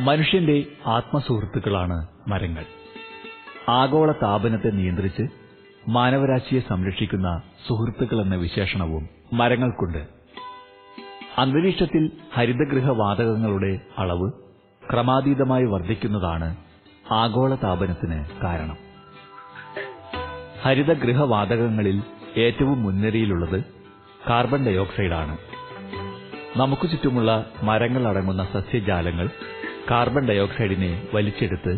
മനുഷ്യന്റെ ആത്മസുഹൃത്തുക്കളാണ് മരങ്ങൾ. ആഗോള താപനത്തെ നിയന്ത്രിച്ച് മാനവരാശിയെ സംരക്ഷിക്കുന്ന സുഹൃത്തുക്കൾ എന്ന വിശേഷണവും മരങ്ങൾക്കുണ്ട്. അന്തരീക്ഷത്തിൽ ഹരിതഗൃഹ വാതകങ്ങളുടെ അളവ് ക്രമാതീതമായി വർദ്ധിക്കുന്നതാണ് ആഗോള താപനത്തിന് കാരണം. ഹരിതഗൃഹവാതകങ്ങളിൽ ഏറ്റവും മുൻനിരയിലുള്ളത് കാർബൺ ഡയോക്സൈഡാണ്. നമുക്ക് ചുറ്റുമുള്ള മരങ്ങൾ അടങ്ങുന്ന സസ്യജാലങ്ങൾ കാർബൺ ഡയോക്സൈഡിനെ വലിച്ചെടുത്ത്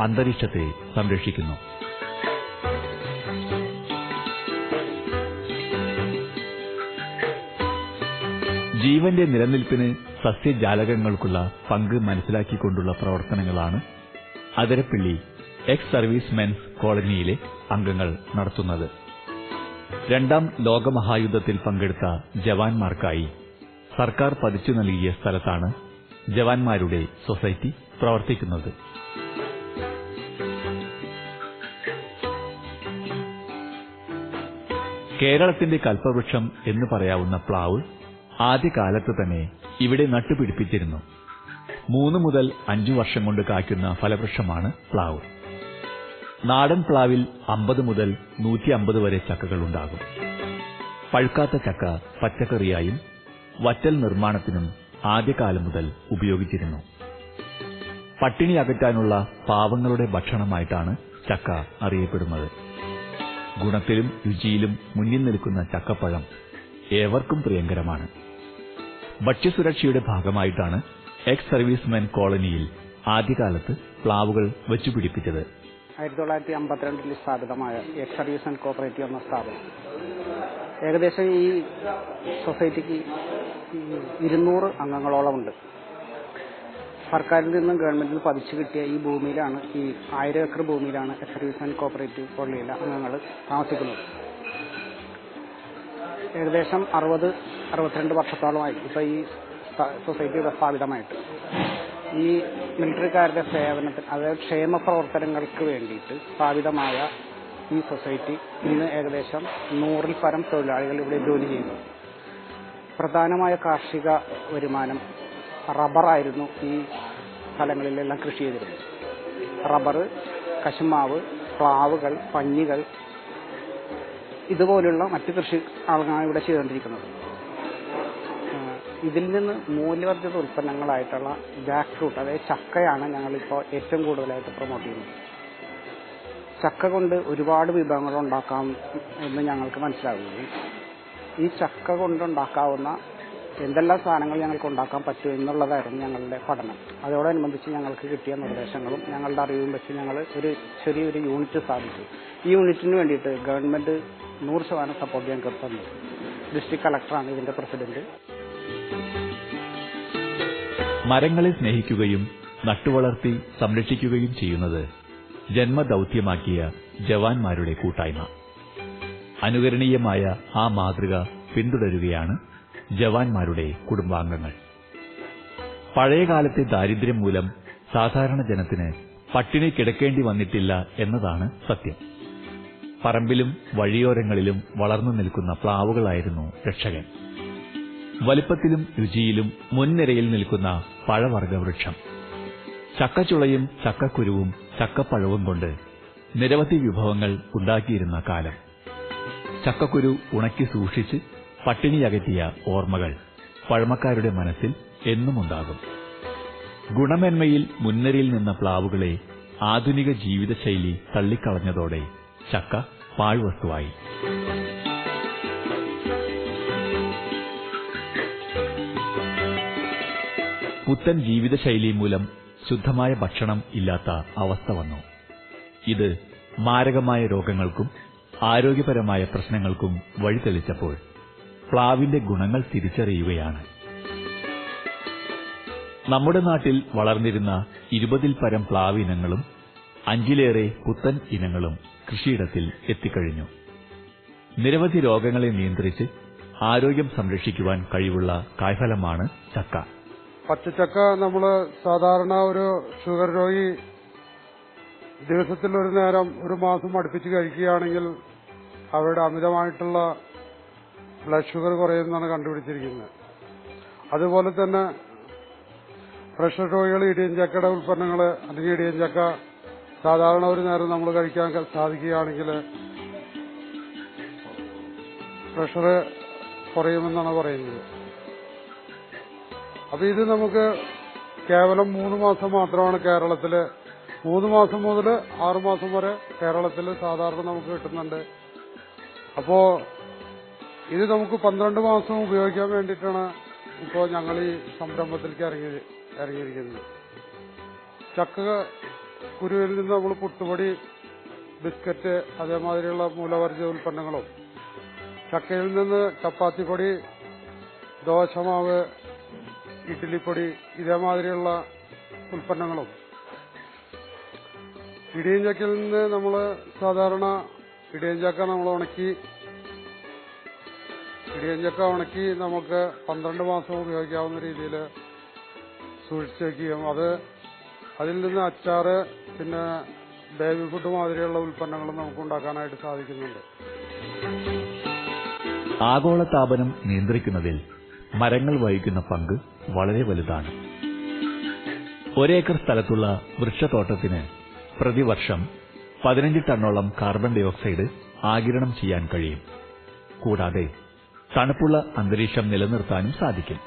അന്തരീക്ഷത്തെ സംരക്ഷിക്കുന്നു. ജീവന്റെ നിലനിൽപ്പിന് സസ്യജാലകങ്ങൾക്കുള്ള പങ്ക് മനസ്സിലാക്കിക്കൊണ്ടുള്ള പ്രവർത്തനങ്ങളാണ് അതിരപ്പിള്ളി എക്സ് സർവീസ് മെൻസ് കോളനിയിലെ അംഗങ്ങൾ നടത്തുന്നത്. രണ്ടാം ലോകമഹായുദ്ധത്തിൽ പങ്കെടുത്ത ജവാന്മാർക്കായി സർക്കാർ പതിച്ചു നൽകിയ സ്ഥലത്താണ് ജവാന്മാരുടെ സൊസൈറ്റി പ്രവർത്തിക്കുന്നത്. കേരളത്തിന്റെ കൽപ്പവൃക്ഷം എന്ന് പറയാവുന്ന പ്ലാവ് ആദ്യകാലത്ത് തന്നെ ഇവിടെ നട്ടുപിടിപ്പിച്ചിരുന്നു. മൂന്ന് മുതൽ അഞ്ചു വർഷം കൊണ്ട് കായ്ക്കുന്ന ഫലവൃക്ഷമാണ് പ്ലാവ്. നാടൻ പ്ലാവിൽ അമ്പത് മുതൽ നൂറ്റി അമ്പത് വരെ ചക്കകൾ ഉണ്ടാകും. പഴുക്കാത്ത ചക്ക പച്ചക്കറിയായും വറ്റൽ നിർമ്മാണത്തിനും ആദ്യകാലം മുതൽ ഉപയോഗിച്ചിരുന്നു. പട്ടിണി അകറ്റാനുള്ള പാവങ്ങളുടെ ഭക്ഷണമായിട്ടാണ് ചക്ക അറിയപ്പെടുന്നത്. ഗുണത്തിലും രുചിയിലും മുന്നിൽ നിൽക്കുന്ന ചക്കപ്പഴം ഏവർക്കും പ്രിയങ്കരമാണ്. ഭക്ഷ്യസുരക്ഷയുടെ ഭാഗമായിട്ടാണ് എക്സ് സർവീസ്മെൻ കോളനിയിൽ ആദ്യകാലത്ത് പ്ലാവുകൾ വച്ചുപിടിപ്പിച്ചത്. ആയിരത്തി തൊള്ളായിരത്തി അമ്പത്തിരണ്ടിൽ സ്ഥാപിതമായ എക്സ് സർവീസ് ആൻഡ് കോപ്പറേറ്റീവ് എന്ന സ്ഥാപനം. ഏകദേശം ഈ സൊസൈറ്റിക്ക് ഇരുന്നൂറ് അംഗങ്ങളോളം ഉണ്ട് സർക്കാരിൽ നിന്നും ഗവൺമെന്റിൽ പതിച്ചു കിട്ടിയ ഈ ഭൂമിയിലാണ് ഈ ആയിരം ഏക്കർ ഭൂമിയിലാണ് എക്സ് സർവീസ് ആൻഡ് കോപ്പറേറ്റീവ് പള്ളിയിലെ അംഗങ്ങൾ താമസിക്കുന്നത്. ഏകദേശം അറുപത് അറുപത്തിരണ്ട് വർഷത്തോളമായി ഇപ്പോൾ ഈ സൊസൈറ്റിയുടെ സ്ഥാപിതമായിട്ട്. ഈ മിലിറ്ററിക്കാരുടെ സേവനത്തിന് അതായത് ക്ഷേമ പ്രവർത്തനങ്ങൾക്ക് വേണ്ടിയിട്ട് സ്ഥാപിതമായ ഈ സൊസൈറ്റി ഇന്ന് ഏകദേശം നൂറിൽ പരം തൊഴിലാളികൾ ഇവിടെ ജോലി ചെയ്യുന്നു. പ്രധാനമായ കാർഷിക വരുമാനം റബ്ബറായിരുന്നു ഈ സ്ഥലങ്ങളിലെല്ലാം കൃഷി ചെയ്തിരുന്നത്. റബ്ബർ കശുമാവ് പ്ലാവുകൾ പഞ്ഞികൾ ഇതുപോലുള്ള മറ്റ് കൃഷി ആളുകളാണ് ഇവിടെ ചെയ്തുകൊണ്ടിരിക്കുന്നത്. ഇതിൽ നിന്ന് മൂല്യവർദ്ധിത ഉൽപ്പന്നങ്ങളായിട്ടുള്ള ജാക്ക് ഫ്രൂട്ട് അതായത് ചക്കയാണ് ഞങ്ങളിപ്പോൾ ഏറ്റവും കൂടുതലായിട്ട് പ്രൊമോട്ട് ചെയ്യുന്നത്. ചക്ക കൊണ്ട് ഒരുപാട് വിഭവങ്ങൾ ഉണ്ടാക്കാം എന്ന് ഞങ്ങൾക്ക് മനസ്സിലാകുകയും ഈ ചക്ക കൊണ്ടുണ്ടാക്കാവുന്ന എന്തെല്ലാം സാധനങ്ങൾ ഞങ്ങൾക്ക് ഉണ്ടാക്കാൻ പറ്റും എന്നുള്ളതായിരുന്നു ഞങ്ങളുടെ പഠനം. അതോടനുബന്ധിച്ച് ഞങ്ങൾക്ക് കിട്ടിയ നിർദ്ദേശങ്ങളും ഞങ്ങളുടെ അറിവും വെച്ച് ഞങ്ങൾ ഒരു ചെറിയൊരു യൂണിറ്റ് സ്ഥാപിച്ചു. ഈ യൂണിറ്റിന് വേണ്ടിയിട്ട് ഗവൺമെന്റ് നൂറ് ശതമാനം സപ്പോർട്ട് ഞങ്ങൾക്ക് തന്നു. ഡിസ്ട്രിക്ട് കളക്ടറാണ് ഇതിന്റെ പ്രസിഡന്റ് മരങ്ങളെ സ്നേഹിക്കുകയും നട്ടുവളർത്തി സംരക്ഷിക്കുകയും ചെയ്യുന്നത് ജന്മദൌത്യമാക്കിയ ജവാന്മാരുടെ കൂട്ടായ്മ. അനുകരണീയമായ ആ മാതൃക പിന്തുടരുകയാണ് ജവാന്മാരുടെ കുടുംബാംഗങ്ങൾ. പഴയകാലത്തെ ദാരിദ്ര്യം മൂലം സാധാരണ ജനത്തിന് പട്ടിണി കിടക്കേണ്ടി വന്നിട്ടില്ല എന്നതാണ് സത്യം. പറമ്പിലും വഴിയോരങ്ങളിലും വളർന്നു നിൽക്കുന്ന പ്ലാവുകളായിരുന്നു രക്ഷകൻ. വലിപ്പത്തിലും രുചിയിലും മുൻനിരയിൽ നിൽക്കുന്ന പഴവർഗവൃക്ഷം ചക്കച്ചുളയും ചക്കക്കുരുവും ചക്കപ്പഴവും കൊണ്ട് നിരവധി വിഭവങ്ങൾ ഉണ്ടാക്കിയിരുന്ന കാലം. ചക്കക്കുരു ഉണക്കി സൂക്ഷിച്ച് പട്ടിണിയകറ്റിയ ഓർമ്മകൾ പഴമക്കാരുടെ മനസ്സിൽ എന്നുമുണ്ടാകും ഗുണമേന്മയിൽ മുന്നരിയിൽ നിന്ന പ്ലാവുകളെ ആധുനിക ജീവിതശൈലി തള്ളിക്കളഞ്ഞതോടെ ചക്ക പാഴ്വസ്തുവായി. പുത്തൻ ജീവിതശൈലി മൂലം ശുദ്ധമായ ഭക്ഷണം ഇല്ലാത്ത അവസ്ഥ വന്നു. ഇത് മാരകമായ രോഗങ്ങൾക്കും ആരോഗ്യപരമായ പ്രശ്നങ്ങൾക്കും വഴിതെളിച്ചപ്പോൾ പ്ലാവിന്റെ ഗുണങ്ങൾ തിരിച്ചറിയുകയാണ്. നമ്മുടെ നാട്ടിൽ വളർന്നിരുന്ന ഇരുപതിൽ പരം പ്ലാവ് ഇനങ്ങളും അഞ്ചിലേറെ പുത്തൻ ഇനങ്ങളും കൃഷിയിടത്തിൽ എത്തിക്കഴിഞ്ഞു. നിരവധി രോഗങ്ങളെ നിയന്ത്രിച്ച് ആരോഗ്യം സംരക്ഷിക്കുവാൻ കഴിവുള്ള കായ്ഫലമാണ് ചക്ക. പച്ചച്ചക്ക നമ്മൾ സാധാരണ ഒരു ഷുഗർ രോഗി ദിവസത്തിൽ ഒരു നേരം ഒരു മാസം അടുപ്പിച്ച് കഴിക്കുകയാണെങ്കിൽ അവരുടെ അമിതമായിട്ടുള്ള ബ്ലഡ് ഷുഗർ കുറയുന്നതാണ് കണ്ടുപിടിച്ചിരിക്കുന്നത്. അതുപോലെ തന്നെ പ്രഷർ ഇടിയും ചക്കയുടെ ഉൽപ്പന്നങ്ങൾ അല്ലെങ്കിൽ ഇടിയും ചക്ക സാധാരണ ഒരു നേരം നമ്മൾ കഴിക്കാൻ സാധിക്കുകയാണെങ്കിൽ പ്രഷർ കുറയുമെന്നാണ് പറയുന്നത്. അപ്പൊ ഇത് നമുക്ക് കേവലം മൂന്ന് മാസം മാത്രമാണ് കേരളത്തിൽ മൂന്ന് മാസം മുതൽ ആറുമാസം വരെ കേരളത്തിൽ സാധാരണ നമുക്ക് കിട്ടുന്നുണ്ട് അപ്പോ ഇത് നമുക്ക് പന്ത്രണ്ട് മാസം ഉപയോഗിക്കാൻ വേണ്ടിയിട്ടാണ് ഇപ്പോ ഞങ്ങൾ ഈ സംരംഭത്തിലേക്ക് ഇറങ്ങി ഇറങ്ങിയിരിക്കുന്നത്. ചക്ക കുരുവിൽ നിന്ന് നമ്മൾ പുട്ടുപൊടി ബിസ്ക്കറ്റ് അതേമാതിരിയുള്ള മൂലവർജ ഉൽപ്പന്നങ്ങളും ചക്കയിൽ നിന്ന് ചപ്പാത്തിപ്പൊടി ദോശമാവ് ഇഡ്ഡലിപ്പൊടി ഇതേമാതിരിയുള്ള ഉൽപ്പന്നങ്ങളും. ഇടിയും ചക്കയിൽ നിന്ന് നമ്മൾ സാധാരണ ഇടിയൻ ചക്ക നമ്മൾ ഉണക്കി. ഇടിയൻ ചക്ക ഉണക്കി നമുക്ക് പന്ത്രണ്ട് മാസം ഉപയോഗിക്കാവുന്ന രീതിയിൽ സൂക്ഷിച്ചു വയ്ക്കുകയും അത് അതിൽ നിന്ന് അച്ചാറ് പിന്നെ ബേബി ഫുഡ് മാതിരിയുള്ള ഉൽപ്പന്നങ്ങളും നമുക്ക് ഉണ്ടാക്കാനായിട്ട് സാധിക്കുന്നുണ്ട്. ആഗോളതാപനം നിയന്ത്രിക്കുന്നതിൽ മരങ്ങൾ വഹിക്കുന്ന പങ്ക് വളരെ വലുതാണ്. ഒരേക്കർ സ്ഥലത്തുള്ള വൃക്ഷത്തോട്ടത്തിന് പ്രതിവർഷം പതിനഞ്ച് ടണ്ണോളം കാർബൺ ഡൈ ഓക്സൈഡ് ആഗിരണം ചെയ്യാൻ കഴിയും. കൂടാതെ തണുപ്പുള്ള അന്തരീക്ഷം നിലനിർത്താനും സാധിക്കും.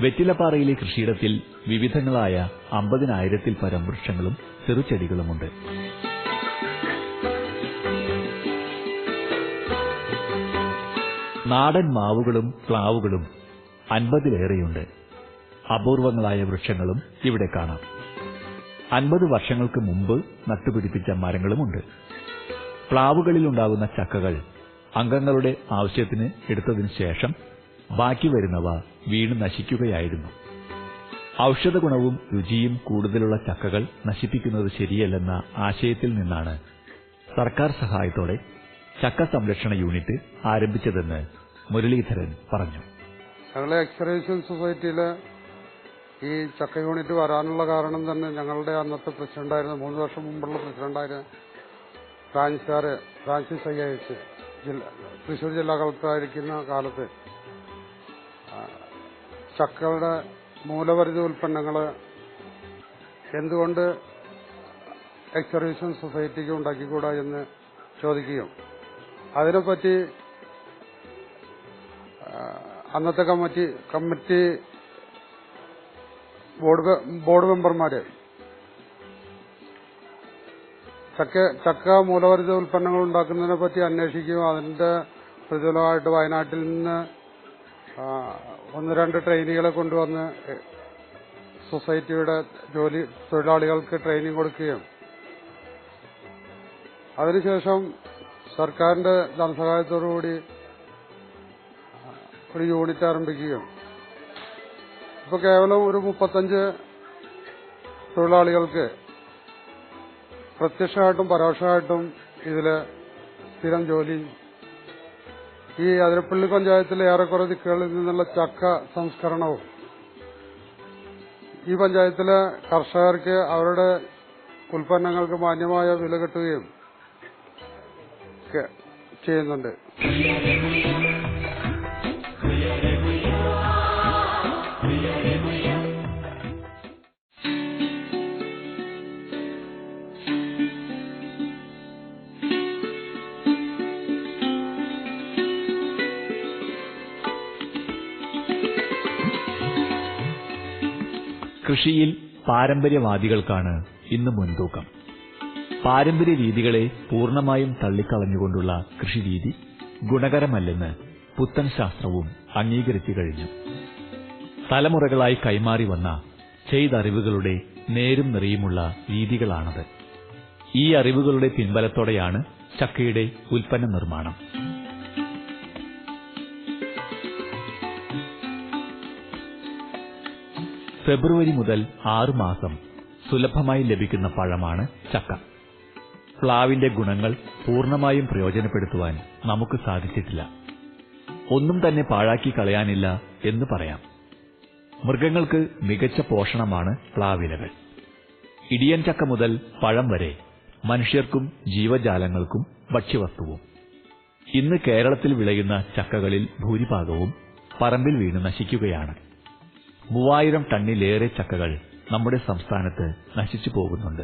വെറ്റിലപ്പാറയിലെ കൃഷിയിടത്തിൽ വിവിധങ്ങളായ അമ്പതിനായിരത്തിൽ പരം വൃക്ഷങ്ങളും ചെറുചെടികളുമുണ്ട്. നാടൻ മാവുകളും പ്ലാവുകളും അൻപതിലേറെയുണ്ട്. അപൂർവങ്ങളായ വൃക്ഷങ്ങളും ഇവിടെ കാണാം. അൻപത് വർഷങ്ങൾക്ക് മുമ്പ് നട്ടുപിടിപ്പിച്ച മരങ്ങളുമുണ്ട്. പ്ലാവുകളിലുണ്ടാകുന്ന ചക്കകൾ അംഗങ്ങളുടെ ആവശ്യത്തിന് എടുത്തതിനു ശേഷം ബാക്കി വരുന്നവ വീണ് നശിക്കുകയായിരുന്നു. ഔഷധ ഗുണവും രുചിയും കൂടുതലുള്ള ചക്കകൾ നശിപ്പിക്കുന്നത് ശരിയല്ലെന്ന ആശയത്തിൽ നിന്നാണ് സർക്കാർ സഹായത്തോടെ ചക്ക സംരക്ഷണ യൂണിറ്റ് ആരംഭിച്ചതെന്ന് മുരളീധരൻ പറഞ്ഞു. സൊസൈറ്റിയിൽ ഈ ചക്ക യൂണിറ്റ് വരാനുള്ള കാരണം തന്നെ ഞങ്ങളുടെ അന്നത്തെ പ്രസിഡന്റായിരുന്ന. മൂന്ന് വർഷം മുമ്പുള്ള പ്രസിഡന്റായിരുന്ന ഫ്രാൻസ് സാറ് ഫ്രാൻസിസ് അയ്യച്ച് തൃശൂർ ജില്ലാ കളക്ടറായിരിക്കുന്ന കാലത്ത്. ചക്കകളുടെ മൂലവർജിത ഉൽപ്പന്നങ്ങൾ എന്തുകൊണ്ട് എക്സർവീഷൻ സൊസൈറ്റിക്ക് ഉണ്ടാക്കിക്കൂടാ എന്ന് ചോദിക്കുകയും അതിനെപ്പറ്റി അന്നത്തെ കമ്മിറ്റി കമ്മിറ്റി ബോർഡ് ബോർഡ് മെമ്പർമാര്. ചക്ക ചക്ക മൂലവർജിത ഉൽപ്പന്നങ്ങൾ ഉണ്ടാക്കുന്നതിനെ പറ്റി അന്വേഷിക്കുകയും അതിന്റെ പ്രതിഫലമായിട്ട് വയനാട്ടിൽ നിന്ന് ഒന്ന് രണ്ട് ട്രെയിനികളെ കൊണ്ടുവന്ന് സൊസൈറ്റിയുടെ ജോലി തൊഴിലാളികൾക്ക് ട്രെയിനിങ് കൊടുക്കുകയും. അതിനുശേഷം സർക്കാരിന്റെ ധനസഹായത്തോടുകൂടി ഒരു യൂണിറ്റ് ആരംഭിക്കുകയും. ഇപ്പൊ കേവലം ഒരു മുപ്പത്തഞ്ച് തൊഴിലാളികൾക്ക് പ്രത്യക്ഷമായിട്ടും പരോക്ഷമായിട്ടും ഇതിൽ സ്ഥിരം ജോലി. ഈ അതിരപ്പള്ളി പഞ്ചായത്തിലെ ഏറെക്കുറെ ദിക്കുകളിൽ നിന്നുള്ള ചക്ക സംസ്കരണവും ഈ പഞ്ചായത്തിലെ കർഷകർക്ക് അവരുടെ ഉൽപ്പന്നങ്ങൾക്ക് മാന്യമായ വില കിട്ടുകയും ചെയ്യുന്നുണ്ട്. കൃഷിയിൽ പാരമ്പര്യവാദികൾക്കാണ് ഇന്ന് മുൻതൂക്കം. പാരമ്പര്യ രീതികളെ പൂർണമായും തള്ളിക്കളഞ്ഞുകൊണ്ടുള്ള കൃഷിരീതി ഗുണകരമല്ലെന്ന് പുത്തൻ ശാസ്ത്രവും അംഗീകരിച്ചു കഴിഞ്ഞു. തലമുറകളായി കൈമാറി വന്ന ചെയ്തറിവുകളുടെ നേരും നിറയുമുള്ള രീതികളാണത്. ഈ അറിവുകളുടെ പിൻബലത്തോടെയാണ് ചക്കയുടെ ഉൽപ്പന്ന നിർമ്മാണം. ഫെബ്രുവരി മുതൽ ആറുമാസം സുലഭമായി ലഭിക്കുന്ന പഴമാണ് ചക്ക. പ്ലാവിന്റെ ഗുണങ്ങൾ പൂർണമായും പ്രയോജനപ്പെടുത്തുവാൻ നമുക്ക് സാധിച്ചിട്ടില്ല. ഒന്നും തന്നെ പാഴാക്കി കളയാനില്ല എന്ന് പറയാം. മൃഗങ്ങൾക്ക് മികച്ച പോഷണമാണ് പ്ലാവിലകൾ. ഇടിയൻ ചക്ക മുതൽ പഴം വരെ മനുഷ്യർക്കും ജീവജാലങ്ങൾക്കും ഭക്ഷ്യവസ്തുവും. ഇന്ന് കേരളത്തിൽ വിളയുന്ന ചക്കകളിൽ ഭൂരിഭാഗവും പറമ്പിൽ വീണ് നശിക്കുകയാണ്. മൂവായിരം ടണ്ണിലേറെ ചക്കകൾ നമ്മുടെ സംസ്ഥാനത്ത് നശിച്ചു പോകുന്നുണ്ട്.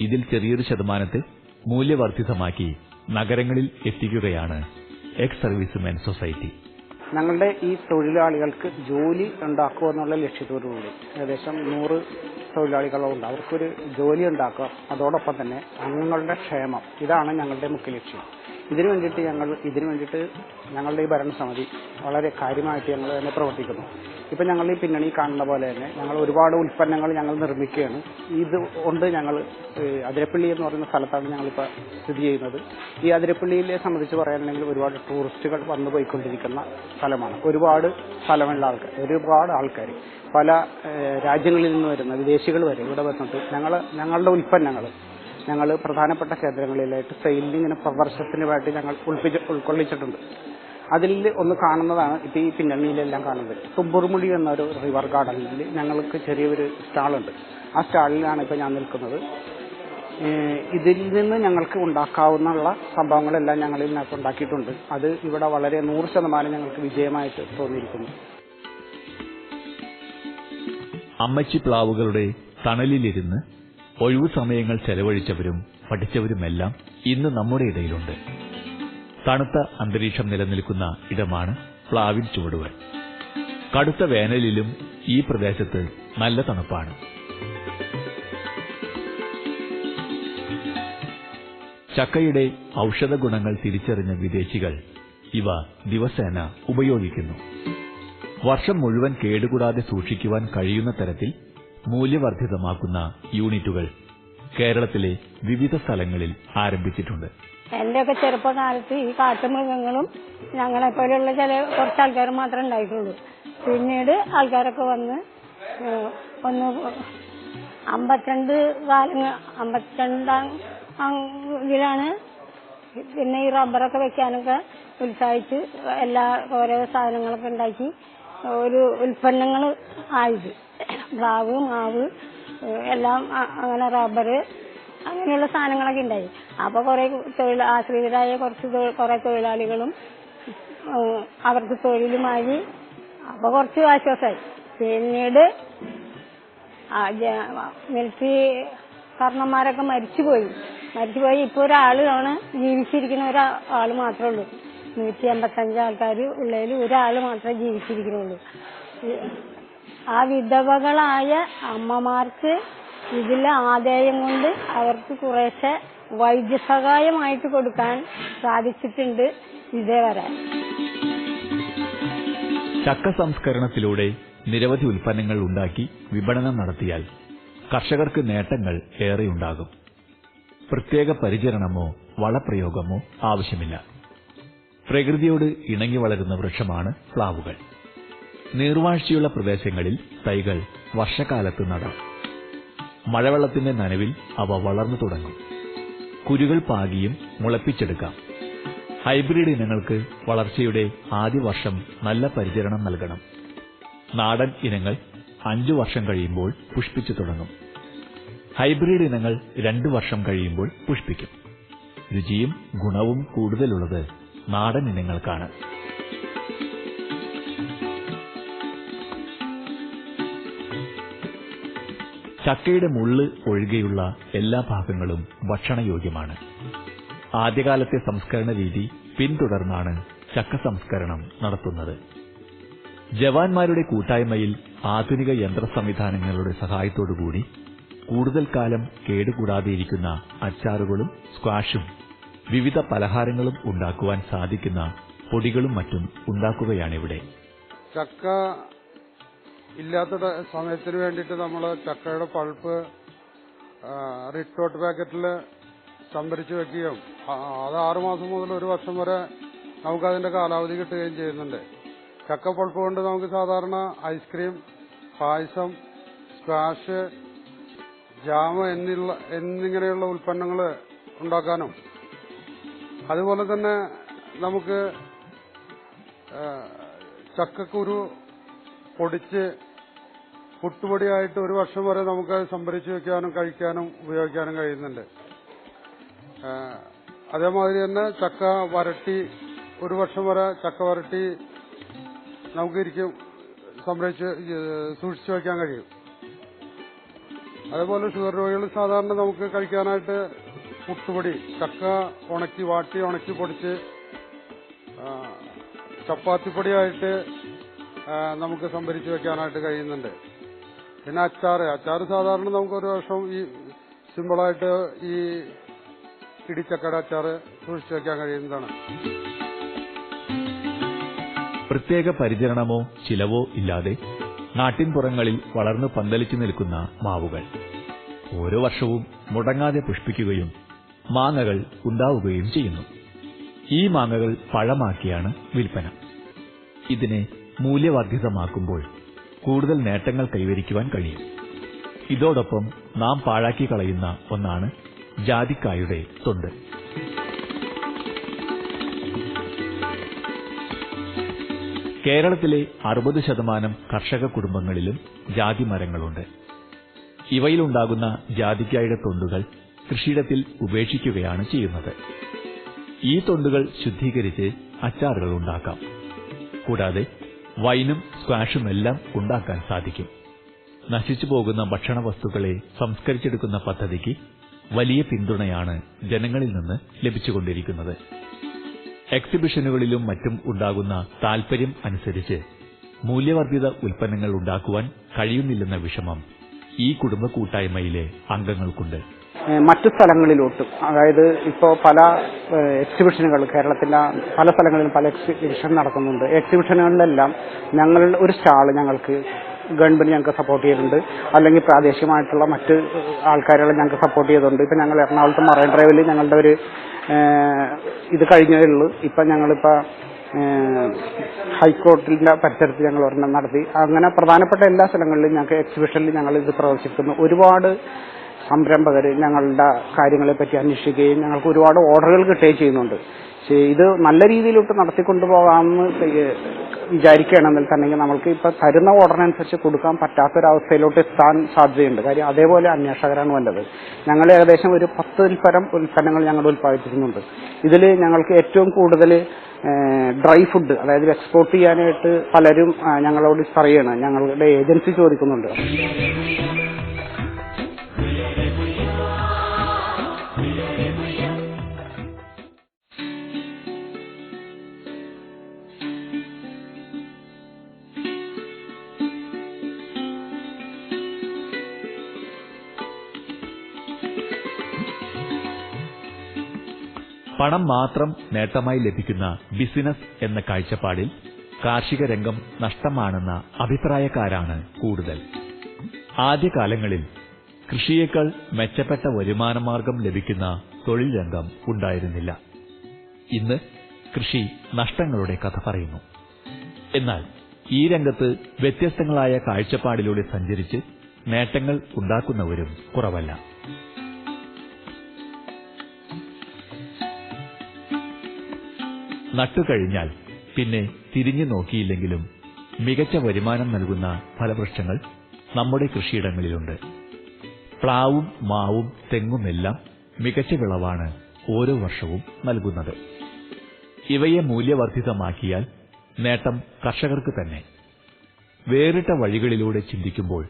ഇതിൽ ചെറിയൊരു ശതമാനത്തെ മൂല്യവർദ്ധിതമാക്കി നഗരങ്ങളിൽ എത്തിക്കുകയാണ് എക്സ് സർവീസ്മെൻ സൊസൈറ്റി ഞങ്ങളുടെ ഈ തൊഴിലാളികൾക്ക് ജോലി ഉണ്ടാക്കുക എന്നുള്ള ലക്ഷ്യത്തോടുകൂടി ഏകദേശം നൂറ് തൊഴിലാളികളുണ്ട് അവർക്കൊരു ജോലി ഉണ്ടാക്കുക. അതോടൊപ്പം തന്നെ അംഗങ്ങളുടെ ക്ഷേമം. ഇതാണ് ഞങ്ങളുടെ മുഖ്യ ലക്ഷ്യം. ഇതിനു വേണ്ടിയിട്ട് ഞങ്ങൾ ഇതിനു വേണ്ടിയിട്ട് ഞങ്ങളുടെ ഈ ഭരണസമിതി വളരെ കാര്യമായിട്ട് ഞങ്ങൾ തന്നെ പ്രവർത്തിക്കുന്നു. ഇപ്പം ഞങ്ങൾ ഈ പിന്നണി കാണുന്ന പോലെ തന്നെ ഞങ്ങൾ ഒരുപാട് ഉൽപ്പന്നങ്ങൾ ഞങ്ങൾ നിർമ്മിക്കുകയാണ്. ഇത് കൊണ്ട് ഞങ്ങൾ അതിരപ്പള്ളി എന്ന് പറയുന്ന സ്ഥലത്താണ് ഞങ്ങളിപ്പോൾ സ്ഥിതി ചെയ്യുന്നത്. ഈ അതിരപ്പള്ളിയിലെ സംബന്ധിച്ച് പറയുകയാണെങ്കിൽ ഒരുപാട് ടൂറിസ്റ്റുകൾ വന്നു പോയിക്കൊണ്ടിരിക്കുന്ന സ്ഥലമാണ്. ഒരുപാട് സ്ഥലമുള്ള ആൾക്കാർ ഒരുപാട് ആൾക്കാർ പല രാജ്യങ്ങളിൽ നിന്ന് വരുന്ന വിദേശികൾ വരെ ഇവിടെ വന്നിട്ട് ഞങ്ങൾ ഞങ്ങളുടെ ഉൽപ്പന്നങ്ങൾ ഞങ്ങൾ പ്രധാനപ്പെട്ട കേന്ദ്രങ്ങളിലായിട്ട് സെയിലിങ്ങിന് ഇങ്ങനെ വേണ്ടി ഞങ്ങൾ ഉൾപ്പിച്ച് ഉൾക്കൊള്ളിച്ചിട്ടുണ്ട്. അതിൽ ഒന്ന് കാണുന്നതാണ് ഇപ്പം ഈ പിന്നണിയിലെല്ലാം കാണുന്നത്. തുമ്പുറുമുടി എന്നൊരു റിവർ ഗാർഡനിൽ ഞങ്ങൾക്ക് ചെറിയൊരു സ്റ്റാളുണ്ട്. ആ സ്റ്റാളിലാണ് ഇപ്പം ഞാൻ നിൽക്കുന്നത്. ഇതിൽ നിന്ന് ഞങ്ങൾക്ക് ഉണ്ടാക്കാവുന്ന സംഭവങ്ങളെല്ലാം ഞങ്ങൾ ഇതിനകത്ത് ഉണ്ടാക്കിയിട്ടുണ്ട്. അത് ഇവിടെ വളരെ നൂറ് ശതമാനം ഞങ്ങൾക്ക് വിജയമായിട്ട് തോന്നിയിരിക്കുന്നു. അമ്മച്ചി പ്ലാവുകളുടെ തണലിലിരുന്ന് ഒഴിവു സമയങ്ങൾ ചെലവഴിച്ചവരും പഠിച്ചവരുമെല്ലാം ഇന്ന് നമ്മുടെ ഇടയിലുണ്ട്. തണുത്ത അന്തരീക്ഷം നിലനിൽക്കുന്ന ഇടമാണ് പ്ലാവിൻ ചുവടുകൾ കടുത്ത വേനലിലും ഈ പ്രദേശത്ത് നല്ല തണുപ്പാണ്. ചക്കയുടെ ഔഷധ ഗുണങ്ങൾ തിരിച്ചറിഞ്ഞ വിദേശികൾ ഇവ ദിവസേന ഉപയോഗിക്കുന്നു. വർഷം മുഴുവൻ കേടുകൂടാതെ സൂക്ഷിക്കുവാൻ കഴിയുന്ന തരത്തിൽ മൂല്യവർദ്ധിതമാക്കുന്ന യൂണിറ്റുകൾ കേരളത്തിലെ വിവിധ സ്ഥലങ്ങളിൽ ആരംഭിച്ചിട്ടുണ്ട്. എന്റെയൊക്കെ ചെറുപ്പകാലത്ത് ഈ കാട്ടുമൃഗങ്ങളും ഞങ്ങളെ പോലെയുള്ള ചില കുറച്ച് ആൾക്കാർ മാത്രമേ ഉണ്ടായിട്ടുള്ളൂ. പിന്നീട് ആൾക്കാരൊക്കെ വന്ന് ഒന്ന് അമ്പത്തിരണ്ട് കാലങ്ങൾ അമ്പത്തിരണ്ടാം ഇതിലാണ് പിന്നെ ഈ റബ്ബറൊക്കെ വെക്കാനൊക്കെ ഉത്സാഹിച്ച് എല്ലാ ഓരോ സാധനങ്ങളൊക്കെ ഉണ്ടാക്കി ഒരു ഉൽപ്പന്നങ്ങൾ ആയത്. പ്ലാവ് മാവ് എല്ലാം അങ്ങനെ റബ്ബർ അങ്ങനെയുള്ള സാധനങ്ങളൊക്കെ ഉണ്ടായി. അപ്പോൾ കുറേ തൊഴിൽ ആശ്രിതരായ കുറച്ച് കുറേ തൊഴിലാളികളും അവർക്ക് തൊഴിലുമായി അപ്പൊ കുറച്ച് ആശ്വാസമായി പിന്നീട് മിലിറ്ററി കാരണന്മാരൊക്കെ മരിച്ചുപോയി. മരിച്ചുപോയി. ഇപ്പൊ ഒരാളാണ് ജീവിച്ചിരിക്കുന്ന ഒരാൾ മാത്രമേ ഉള്ളൂ. നൂറ്റി അമ്പത്തഞ്ച് ആൾക്കാർ ഉള്ളതിൽ ഒരാൾ മാത്രമേ ജീവിച്ചിരിക്കുന്നുള്ളൂ ആ വിധവകളായ അമ്മമാർക്ക് ഇതിലെ ആദായം കൊണ്ട് അവർക്ക് കുറേശ്ശെ വൈദ്യസഹായമായിട്ട് കൊടുക്കാൻ സാധിച്ചിട്ടുണ്ട് ഇതേവരെ. ചക്ക സംസ്കരണത്തിലൂടെ നിരവധി ഉൽപ്പന്നങ്ങൾ ഉണ്ടാക്കി വിപണനം നടത്തിയാൽ കർഷകർക്ക് നേട്ടങ്ങൾ ഏറെയുണ്ടാകും. പ്രത്യേക പരിചരണമോ വളപ്രയോഗമോ ആവശ്യമില്ല. പ്രകൃതിയോട് ഇണങ്ങി വളരുന്ന വൃക്ഷമാണ് പ്ലാവുകൾ. നീർവാഴ്ചയുള്ള പ്രദേശങ്ങളിൽ തൈകൾ വർഷകാലത്ത് നടാം. മഴവെള്ളത്തിന്റെ നനവിൽ അവ വളർന്നു തുടങ്ങും. കുരുകൾ പാകിയും മുളപ്പിച്ചെടുക്കാം. ഹൈബ്രിഡ് ഇനങ്ങൾക്ക് വളർച്ചയുടെ ആദ്യ വർഷം നല്ല പരിചരണം നൽകണം. നാടൻ ഇനങ്ങൾ അഞ്ചു വർഷം കഴിയുമ്പോൾ പുഷ്പിച്ചു തുടങ്ങും. ഹൈബ്രിഡ് ഇനങ്ങൾ രണ്ടു വർഷം കഴിയുമ്പോൾ പുഷ്പിക്കും. രുചിയും ഗുണവും കൂടുതലുള്ളത് നാടൻ ഇനങ്ങൾക്കാണ്. ചക്കയുടെ മുള്ള് ഒഴികെയുള്ള എല്ലാ ഭാഗങ്ങളും ഭക്ഷണയോഗ്യമാണ്. ആദ്യകാലത്തെ സംസ്കരണ രീതി പിന്തുടർന്നാണ് ചക്ക സംസ്കരണം നടത്തുന്നത്. ജവാന്മാരുടെ കൂട്ടായ്മയിൽ ആധുനിക യന്ത്ര സംവിധാനങ്ങളുടെ സഹായത്തോടുകൂടി കൂടുതൽ കാലം കേടുകൂടാതെയിരിക്കുന്ന അച്ചാറുകളും സ്ക്വാഷും വിവിധ പലഹാരങ്ങളും ഉണ്ടാക്കുവാൻ സാധിക്കുന്ന പൊടികളും മറ്റും ഉണ്ടാക്കുകയാണിവിടെ. ചക്ക ഇല്ലാത്ത സമയത്തിന് വേണ്ടിയിട്ട് നമ്മൾ ചക്കയുടെ പൾപ്പ് റിട്ടോട്ട് പാക്കറ്റിൽ സംഭരിച്ചു വെക്കുകയും അത് ആറുമാസം മുതൽ ഒരു വർഷം വരെ നമുക്കതിന്റെ കാലാവധി കിട്ടുകയും ചെയ്യുന്നുണ്ട്. ചക്ക പൾപ്പ് കൊണ്ട് നമുക്ക് സാധാരണ ഐസ്ക്രീം പായസം സ്ക്വാഷ് ജാമ് എന്നുള്ള എന്നിങ്ങനെയുള്ള ഉൽപ്പന്നങ്ങൾ ഉണ്ടാക്കാനും. അതുപോലെ തന്നെ നമുക്ക് ചക്കക്കുരു പൊടിച്ച് പുട്ടുപൊടിയായിട്ട് ഒരു വർഷം വരെ നമുക്ക് സംഭരിച്ചു വെക്കാനും കഴിക്കാനും ഉപയോഗിക്കാനും കഴിയുന്നുണ്ട്. അതേമാതിരി തന്നെ ചക്ക വരട്ടി ഒരു വർഷം വരെ ചക്ക വരട്ടി നമുക്ക് ഇരിക്കും സംരക്ഷിച്ച് സൂക്ഷിച്ചു വയ്ക്കാൻ കഴിയും. അതേപോലെ ഷുഗർ രോഗികൾ സാധാരണ നമുക്ക് കഴിക്കാനായിട്ട് പുട്ടുപൊടി ചക്ക ഉണക്കി വാട്ടി ഉണക്കി പൊടിച്ച് ചപ്പാത്തി ചപ്പാത്തിപ്പൊടിയായിട്ട് നമുക്ക് സംഭരിച്ചു വെക്കാനായിട്ട് കഴിയുന്നുണ്ട്. പിന്നെ അച്ചാറ്. അച്ചാറ് സാധാരണ നമുക്ക് ഒരു വർഷം ഈ സിമ്പിളായിട്ട് ഈ ഇടിച്ചക്കട അച്ചാറ് സൂക്ഷിച്ചു വെക്കാൻ കഴിയുന്നതാണ്. പ്രത്യേക പരിചരണമോ ചിലവോ ഇല്ലാതെ നാട്ടിൻപുറങ്ങളിൽ വളർന്നു പന്തലിച്ചു നിൽക്കുന്ന മാവുകൾ. ഓരോ വർഷവും മുടങ്ങാതെ പുഷ്പിക്കുകയും മാങ്ങകൾ ഉണ്ടാവുകയും ചെയ്യുന്നു. ഈ മാങ്ങകൾ പഴമാക്കിയാണ് വിൽപ്പന. ഇതിനെ മൂല്യവർദ്ധിതമാക്കുമ്പോൾ കൂടുതൽ നേട്ടങ്ങൾ കൈവരിക്കുവാൻ കഴിയും. ഇതോടൊപ്പം നാം പാഴാക്കി കളയുന്ന ഒന്നാണ് ജാതിക്കായുടെ തൊണ്ട്. കേരളത്തിലെ അറുപത് ശതമാനം കർഷക കുടുംബങ്ങളിലും ജാതി മരങ്ങളുണ്ട്. ഇവയിലുണ്ടാകുന്ന ജാതിക്കായുടെ തൊണ്ടുകൾ കൃഷിയിടത്തിൽ ഉപേക്ഷിക്കുകയാണ് ചെയ്യുന്നത്. ഈ തൊണ്ടുകൾ ശുദ്ധീകരിച്ച് അച്ചാറുകൾ ഉണ്ടാക്കാം. കൂടാതെ വൈനും സ്ക്വാഷും എല്ലാം ഉണ്ടാക്കാൻ സാധിക്കും. നശിച്ചു പോകുന്ന ഭക്ഷണ വസ്തുക്കളെ സംസ്കരിച്ചെടുക്കുന്ന പദ്ധതിക്ക് വലിയ പിന്തുണയാണ് ജനങ്ങളിൽ നിന്ന് ലഭിച്ചുകൊണ്ടിരിക്കുന്നത്. എക്സിബിഷനുകളിലും മറ്റും ഉണ്ടാകുന്ന താൽപര്യം അനുസരിച്ച് മൂല്യവർദ്ധിത ഉൽപ്പന്നങ്ങൾ ഉണ്ടാക്കുവാൻ കഴിയുന്നില്ലെന്ന വിഷമം ഈ കുടുംബ കൂട്ടായ്മയിലെ അംഗങ്ങൾക്കുണ്ട്. മറ്റു സ്ഥലങ്ങളിലോട്ടും. അതായത് ഇപ്പോൾ പല എക്സിബിഷനുകൾ കേരളത്തിലെ പല സ്ഥലങ്ങളിലും പല എക്സിബിഷൻ നടക്കുന്നുണ്ട്. എക്സിബിഷനുകളിലെല്ലാം ഞങ്ങൾ ഒരു സ്റ്റാൾ ഞങ്ങൾക്ക് ഗവൺമെന്റ് ഞങ്ങൾക്ക് സപ്പോർട്ട് ചെയ്തിട്ടുണ്ട്. അല്ലെങ്കിൽ പ്രാദേശികമായിട്ടുള്ള മറ്റ് ആൾക്കാരുകളെ ഞങ്ങൾക്ക് സപ്പോർട്ട് ചെയ്തിട്ടുണ്ട്. ഇപ്പം ഞങ്ങൾ എറണാകുളത്ത് മറൈൻ ഡ്രൈവിൽ ഞങ്ങളുടെ ഒരു ഇത് കഴിഞ്ഞേ ഉള്ളൂ. ഇപ്പം ഞങ്ങളിപ്പോൾ ഹൈക്കോർട്ടിന്റെ പരിസരത്ത് ഞങ്ങൾ ഒരെണ്ണം നടത്തി. അങ്ങനെ പ്രധാനപ്പെട്ട എല്ലാ സ്ഥലങ്ങളിലും ഞങ്ങൾക്ക് എക്സിബിഷനിൽ ഞങ്ങൾ ഇത് പ്രവർത്തിക്കുന്നു ഒരുപാട് സംരംഭകർ ഞങ്ങളുടെ കാര്യങ്ങളെപ്പറ്റി അന്വേഷിക്കുകയും ഞങ്ങൾക്ക് ഒരുപാട് ഓർഡറുകൾ കിട്ടുകയും ചെയ്യുന്നുണ്ട്. ഇത് നല്ല രീതിയിലോട്ട് നടത്തിക്കൊണ്ടുപോകാമെന്ന് വിചാരിക്കുകയാണെങ്കിൽ തന്നെ നമ്മൾക്ക് ഇപ്പം തരുന്ന ഓർഡറിനനുസരിച്ച് കൊടുക്കാൻ പറ്റാത്തൊരവസ്ഥയിലോട്ട് എത്താൻ സാധ്യതയുണ്ട്. കാര്യം അതേപോലെ അന്വേഷകരാണ് വേണ്ടത്. ഞങ്ങൾ ഏകദേശം ഒരു പത്തിൽ പരം ഉൽപ്പന്നങ്ങൾ ഞങ്ങൾ ഉൽപ്പാദിപ്പിക്കുന്നുണ്ട്. ഇതിൽ ഞങ്ങൾക്ക് ഏറ്റവും കൂടുതൽ ഡ്രൈ ഫുഡ് അതായത് എക്സ്പോർട്ട് ചെയ്യാനായിട്ട് പലരും ഞങ്ങളോട് പറയുകയാണ് ഞങ്ങളുടെ ഏജൻസി ചോദിക്കുന്നുണ്ട്. പണം മാത്രം നേട്ടമായി ലഭിക്കുന്ന ബിസിനസ് എന്ന കാഴ്ചപ്പാടിൽ കാർഷിക രംഗം നഷ്ടമാണെന്ന അഭിപ്രായക്കാരാണ് കൂടുതൽ. ആദ്യകാലങ്ങളിൽ കൃഷിയേക്കാൾ മെച്ചപ്പെട്ട വരുമാനമാർഗം ലഭിക്കുന്ന തൊഴിൽ രംഗം ഉണ്ടായിരുന്നില്ല. ഇന്ന് കൃഷി നഷ്ടങ്ങളുടെ കഥ പറയുന്നു. എന്നാൽ ഈ രംഗത്ത് വ്യത്യസ്തങ്ങളായ കാഴ്ചപ്പാടിലൂടെ സഞ്ചരിച്ച് നേട്ടങ്ങൾ ഉണ്ടാക്കുന്നവരും കുറവല്ല. നട്ടുകഴിഞ്ഞാൽ പിന്നെ തിരിഞ്ഞു നോക്കിയില്ലെങ്കിലും മികച്ച വരുമാനം നൽകുന്ന ഫലവൃക്ഷങ്ങൾ നമ്മുടെ കൃഷിയിടങ്ങളിലുണ്ട്. പ്ലാവും മാവും തെങ്ങുമെല്ലാം മികച്ച വിളവാണ് ഓരോ വർഷവും നൽകുന്നത്. ഇവയെ മൂല്യവർദ്ധിതമാക്കിയാൽ നേട്ടം കർഷകർക്ക് തന്നെ. വേറിട്ട വഴികളിലൂടെ ചിന്തിക്കുമ്പോൾ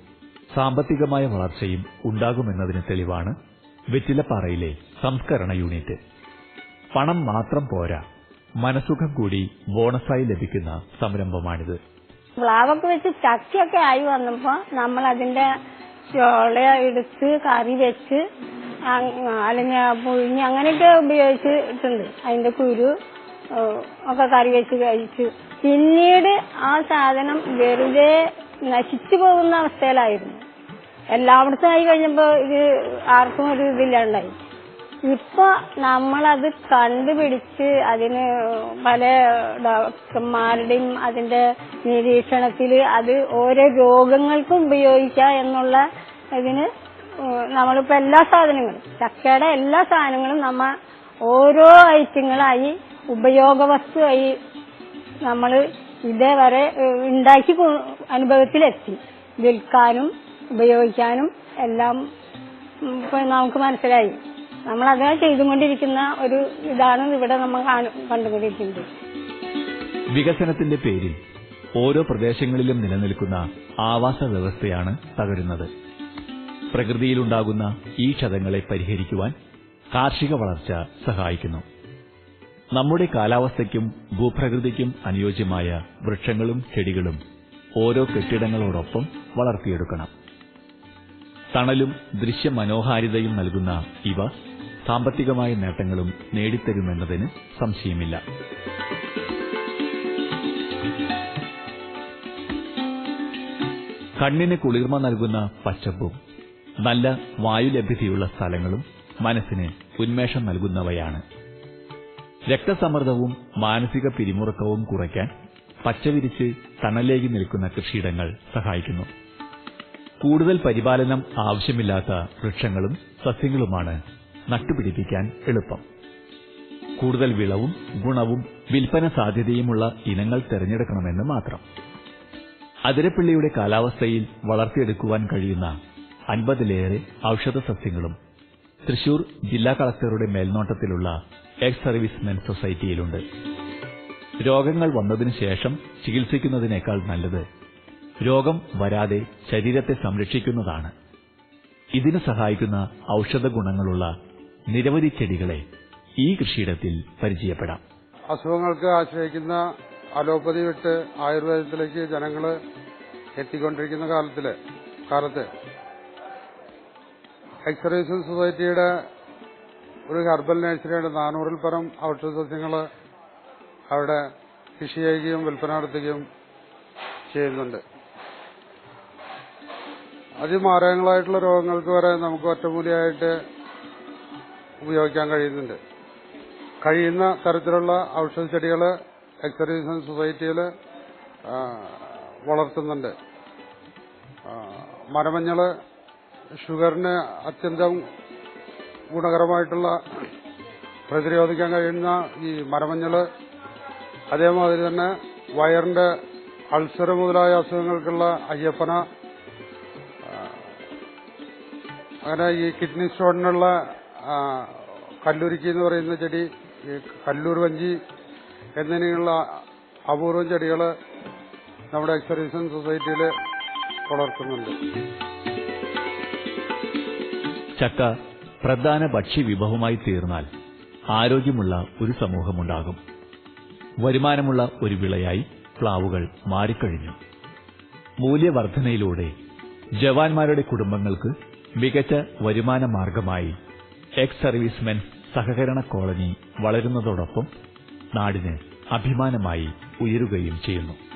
സാമ്പത്തികമായ വളർച്ചയും ഉണ്ടാകുമെന്നതിന് തെളിവാണ് വെറ്റിലപ്പാറയിലെ സംസ്കരണ യൂണിറ്റ്. പണം മാത്രം പോരാ മനസുഖം കൂടി ബോണസായി ലഭിക്കുന്ന സംരംഭമാണിത്. പ്ലാവൊക്കെ വെച്ച് ചക്കയൊക്കെ ആയി വന്നപ്പോ നമ്മൾ അതിന്റെ ചോള എടുത്ത് കറി വെച്ച് അല്ലെങ്കിൽ പുഴിഞ്ഞ് അങ്ങനെയൊക്കെ ഉപയോഗിച്ചിട്ടുണ്ട്. അതിന്റെ കുരു ഒക്കെ കറി വെച്ച് കഴിച്ചു. പിന്നീട് ആ സാധനം വെറുതെ നശിച്ചു പോകുന്ന അവസ്ഥയിലായിരുന്നു. എല്ലായിടത്തും ആയി കഴിഞ്ഞപ്പോ ഇത് ആർക്കും ഒരു ഇതില്ലാണ്ടായി. ഇപ്പൊ നമ്മളത് കണ്ടുപിടിച്ച് അതിന് പല ഡോക്ടർമാരുടെയും അതിന്റെ നിരീക്ഷണത്തിൽ അത് ഓരോ രോഗങ്ങൾക്കും ഉപയോഗിക്കാം എന്നുള്ള ഇതിന് നമ്മളിപ്പോ എല്ലാ സാധനങ്ങളും ചക്കയുടെ എല്ലാ സാധനങ്ങളും നമ്മ ഓരോ ഐറ്റങ്ങളായി ഉപയോഗ വസ്തുവായി നമ്മൾ ഇതേവരെ ഉണ്ടാക്കി അനുഭവത്തിലെത്തി. വിൽക്കാനും ഉപയോഗിക്കാനും എല്ലാം നമുക്ക് മനസ്സിലായി. നമ്മൾ അത് ചെയ്തുകൊണ്ടിരിക്കുന്ന ഒരു ഇതാണ് ഇവിടെ നമ്മൾ കണ്ടുകൊണ്ടിരിക്കുന്നത്. വികസനത്തിന്റെ പേരിൽ ഓരോ പ്രദേശങ്ങളിലും നിലനിൽക്കുന്ന ആവാസ വ്യവസ്ഥയാണ് തകരുന്നത്. പ്രകൃതിയിലുണ്ടാകുന്ന ഈ ക്ഷതങ്ങളെ പരിഹരിക്കുവാൻ കാർഷിക വളർച്ച സഹായിക്കുന്നു. നമ്മുടെ കാലാവസ്ഥയ്ക്കും ഭൂപ്രകൃതിക്കും അനുയോജ്യമായ വൃക്ഷങ്ങളും ചെടികളും ഓരോ കെട്ടിടങ്ങളോടൊപ്പം വളർത്തിയെടുക്കണം. തണലും ദൃശ്യമനോഹാരിതയും നൽകുന്ന ഇവ സാമ്പത്തികമായ നേട്ടങ്ങളും നേടിത്തരുമെന്നതിന് സംശയമില്ല. കണ്ണിന് കുളിർമ നൽകുന്ന പച്ചപ്പും നല്ല വായു ലഭ്യതയുള്ള സ്ഥലങ്ങളും മനസ്സിന് ഉന്മേഷം നൽകുന്നവയാണ്. രക്തസമ്മർദ്ദവും മാനസിക പിരിമുറുക്കവും കുറയ്ക്കാൻ പച്ചവിരിച്ച് തണലേകി നിൽക്കുന്ന കൃഷിയിടങ്ങൾ സഹായിക്കുന്നു. കൂടുതൽ പരിപാലനം ആവശ്യമില്ലാത്ത വൃക്ഷങ്ങളും സസ്യങ്ങളുമാണ് നട്ടുപിടിപ്പിക്കാൻ എളുപ്പം. കൂടുതൽ വിളവും ഗുണവും വിൽപ്പന സാധ്യതയുമുള്ള ഇനങ്ങൾ തിരഞ്ഞെടുക്കണമെന്ന് മാത്രം. അതിരപ്പിള്ളിയുടെ കാലാവസ്ഥയിൽ വളർത്തിയെടുക്കുവാൻ കഴിയുന്ന അൻപതിലേറെ ഔഷധ സസ്യങ്ങളും തൃശൂർ ജില്ലാ കളക്ടറുടെ മേൽനോട്ടത്തിലുള്ള എക്സ് സർവീസ്മെൻ സൊസൈറ്റിയിലുണ്ട്. രോഗങ്ങൾ വന്നതിനു ശേഷം ചികിത്സിക്കുന്നതിനേക്കാൾ നല്ലത് രോഗം വരാതെ ശരീരത്തെ സംരക്ഷിക്കുന്നതാണ്. ഇതിന് സഹായിക്കുന്ന ഔഷധ ഗുണങ്ങളുള്ള നിരവധി ചെടികളെ ഈ കൃഷിയിടത്തിൽ പരിചയപ്പെടാം. അസുഖങ്ങൾക്ക് ആശ്രയിക്കുന്ന അലോപ്പതി വിട്ട് ആയുർവേദത്തിലേക്ക് ജനങ്ങൾ എത്തിക്കൊണ്ടിരിക്കുന്ന കാലത്തിൽ കാലത്ത് എക്സറേഷൻ സൊസൈറ്റിയുടെ ഒരു ഹെർബൽ നേഴ്സറിയുടെ നാനൂറിൽ പരം ഔഷധ സസ്യങ്ങൾ അവിടെ കൃഷി ചെയ്യുകയും വിൽപ്പന നടത്തുകയും ചെയ്യുന്നുണ്ട്. അതിമാരകങ്ങളായിട്ടുള്ള രോഗങ്ങൾക്ക് വരെ നമുക്ക് ഒറ്റമൂലിയായിട്ട് ഉപയോഗിക്കാൻ കഴിയുന്നുണ്ട്. കഴിയുന്ന തരത്തിലുള്ള ഔഷധ ചെടികൾ എക്സർവീസ് സൊസൈറ്റിയിൽ വളർത്തുന്നുണ്ട്. മരമഞ്ഞൾ ഷുഗറിന് അത്യന്തം ഗുണകരമായിട്ടുള്ള പ്രതിരോധിക്കാൻ കഴിയുന്ന ഈ മരമഞ്ഞൾ അതേമാതിരി തന്നെ വയറിന്റെ അൾസർ മുതലായ അസുഖങ്ങൾക്കുള്ള അയ്യപ്പന അങ്ങനെ ഈ കിഡ്നി സ്റ്റോണിനുള്ള കല്ലൂരിക്ക് എന്ന് പറയുന്ന ചെടി കല്ലൂർ വഞ്ചി എന്നിങ്ങനെയുള്ള അപൂർവം ചെടികൾ നമ്മുടെ എക്സറേഷൻ സൊസൈറ്റിയിൽ വളർത്തുന്നുണ്ട്. ചക്ക പ്രധാന ഭക്ഷ്യ വിഭവമായി തീർന്നാൽ ആരോഗ്യമുള്ള ഒരു സമൂഹമുണ്ടാകും. വരുമാനമുള്ള ഒരു വിളയായി പ്ലാവുകൾ മാറിക്കഴിഞ്ഞു. മൂല്യവർദ്ധനയിലൂടെ ജവാന്മാരുടെ കുടുംബങ്ങൾക്ക് മികച്ച വരുമാന മാർഗമായി എക്സ് സർവീസ്മെൻ സഹകരണ കോളനി വളരുന്നതോടൊപ്പം നാടിന് അഭിമാനമായി ഉയരുകയും ചെയ്യുന്നു.